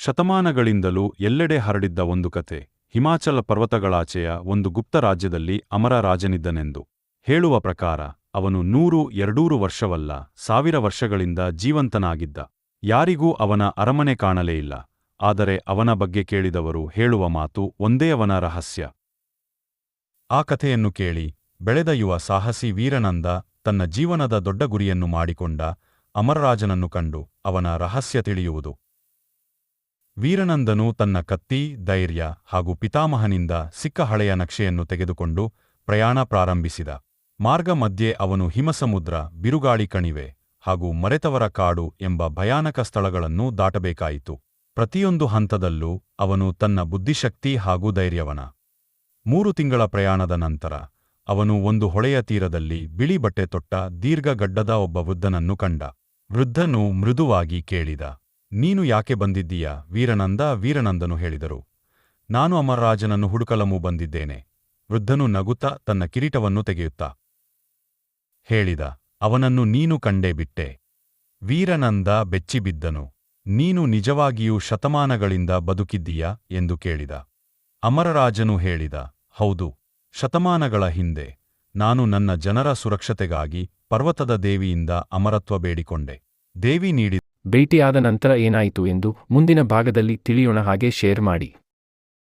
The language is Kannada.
ಶತಮಾನಗಳಿಂದಲೂ ಎಲ್ಲೆಡೆ ಹರಡಿದ್ದ ಒಂದು ಕತೆ ಹಿಮಾಚಲ ಪರ್ವತಗಳಾಚೆಯ ಒಂದು ಗುಪ್ತ ರಾಜ್ಯದಲ್ಲಿ ಅಮರ ರಾಜನಿದ್ದನೆಂದು. ಹೇಳುವ ಪ್ರಕಾರ, ಅವನು ನೂರು, ಎರಡೂರು ವರ್ಷವಲ್ಲ, ಸಾವಿರ ವರ್ಷಗಳಿಂದ ಜೀವಂತನಾಗಿದ್ದ. ಯಾರಿಗೂ ಅವನ ಅರಮನೆ ಕಾಣಲೇ ಇಲ್ಲ, ಆದರೆ ಅವನ ಬಗ್ಗೆ ಕೇಳಿದವರು ಹೇಳುವ ಮಾತು ಒಂದೇ ಅವನ ರಹಸ್ಯ. ಆ ಕಥೆಯನ್ನು ಕೇಳಿ ಬೆಳೆದ ಯುವ ಸಾಹಸಿ ವೀರನಂದ ತನ್ನ ಜೀವನದ ದೊಡ್ಡ ಗುರಿಯನ್ನು ಮಾಡಿಕೊಂಡ ಅಮರರಾಜನನ್ನು ಕಂಡು ಅವನ ರಹಸ್ಯ ತಿಳಿಯುವುದು. ವೀರನಂದನು ತನ್ನ ಕತ್ತಿ, ಧೈರ್ಯ ಹಾಗೂ ಪಿತಾಮಹನಿಂದ ಸಿಕ್ಕ ಹಳೆಯ ನಕ್ಷೆಯನ್ನು ತೆಗೆದುಕೊಂಡು ಪ್ರಯಾಣ ಪ್ರಾರಂಭಿಸಿದ. ಮಾರ್ಗ ಮಧ್ಯೆ ಅವನು ಹಿಮಸಮುದ್ರ, ಬಿರುಗಾಳಿ ಕಣಿವೆ ಹಾಗೂ ಮರೆತವರ ಕಾಡು ಎಂಬ ಭಯಾನಕ ಸ್ಥಳಗಳನ್ನು ದಾಟಬೇಕಾಯಿತು. ಪ್ರತಿಯೊಂದು ಹಂತದಲ್ಲೂ ಅವನು ತನ್ನ ಬುದ್ಧಿಶಕ್ತಿ ಹಾಗೂ ಧೈರ್ಯವನ. ಮೂರು ತಿಂಗಳ ಪ್ರಯಾಣದ ನಂತರ ಅವನು ಒಂದು ಹೊಳೆಯ ತೀರದಲ್ಲಿ ಬಿಳಿ ಬಟ್ಟೆ ತೊಟ್ಟ ದೀರ್ಘಗಡ್ಡದ ಒಬ್ಬ ವೃದ್ಧನನ್ನು ಕಂಡ. ವೃದ್ಧನು ಮೃದುವಾಗಿ ಕೇಳಿದ ನೀನು ಯಾಕೆ ಬಂದಿದ್ದೀಯ? ವೀರನಂದ ವೀರನಂದನು ಹೇಳಿದರು. ನಾನು ಅಮರರಾಜನನ್ನು ಹುಡುಕಲಮು ಬಂದಿದ್ದೇನೆ. ವೃದ್ಧನು ನಗುತ್ತಾ ತನ್ನ ಕಿರೀಟವನ್ನು ತೆಗೆಯುತ್ತಾ ಹೇಳಿದ, ಅವನನ್ನು ನೀನು ಕಂಡೇ ಬಿಟ್ಟೆ. ವೀರನಂದ ಬೆಚ್ಚಿಬಿದ್ದನು. ನೀನು ನಿಜವಾಗಿಯೂ ಶತಮಾನಗಳಿಂದ ಬದುಕಿದ್ದೀಯ? ಎಂದು ಕೇಳಿದ. ಅಮರರಾಜನು ಹೇಳಿದ, ಹೌದು, ಶತಮಾನಗಳ ಹಿಂದೆ ನಾನು ನನ್ನ ಜನರ ಸುರಕ್ಷತೆಗಾಗಿ ಪರ್ವತದ ದೇವಿಯಿಂದ ಅಮರತ್ವ ಬೇಡಿಕೊಂಡೆ. ದೇವಿ ನೀಡಿ ಭೇಟಿಯಾದ ನಂತರ ಏನಾಯಿತು ಎಂದು ಮುಂದಿನ ಭಾಗದಲ್ಲಿ ತಿಳಿಯೋಣ ಹಾಗೆ ಶೇರ್ ಮಾಡಿ.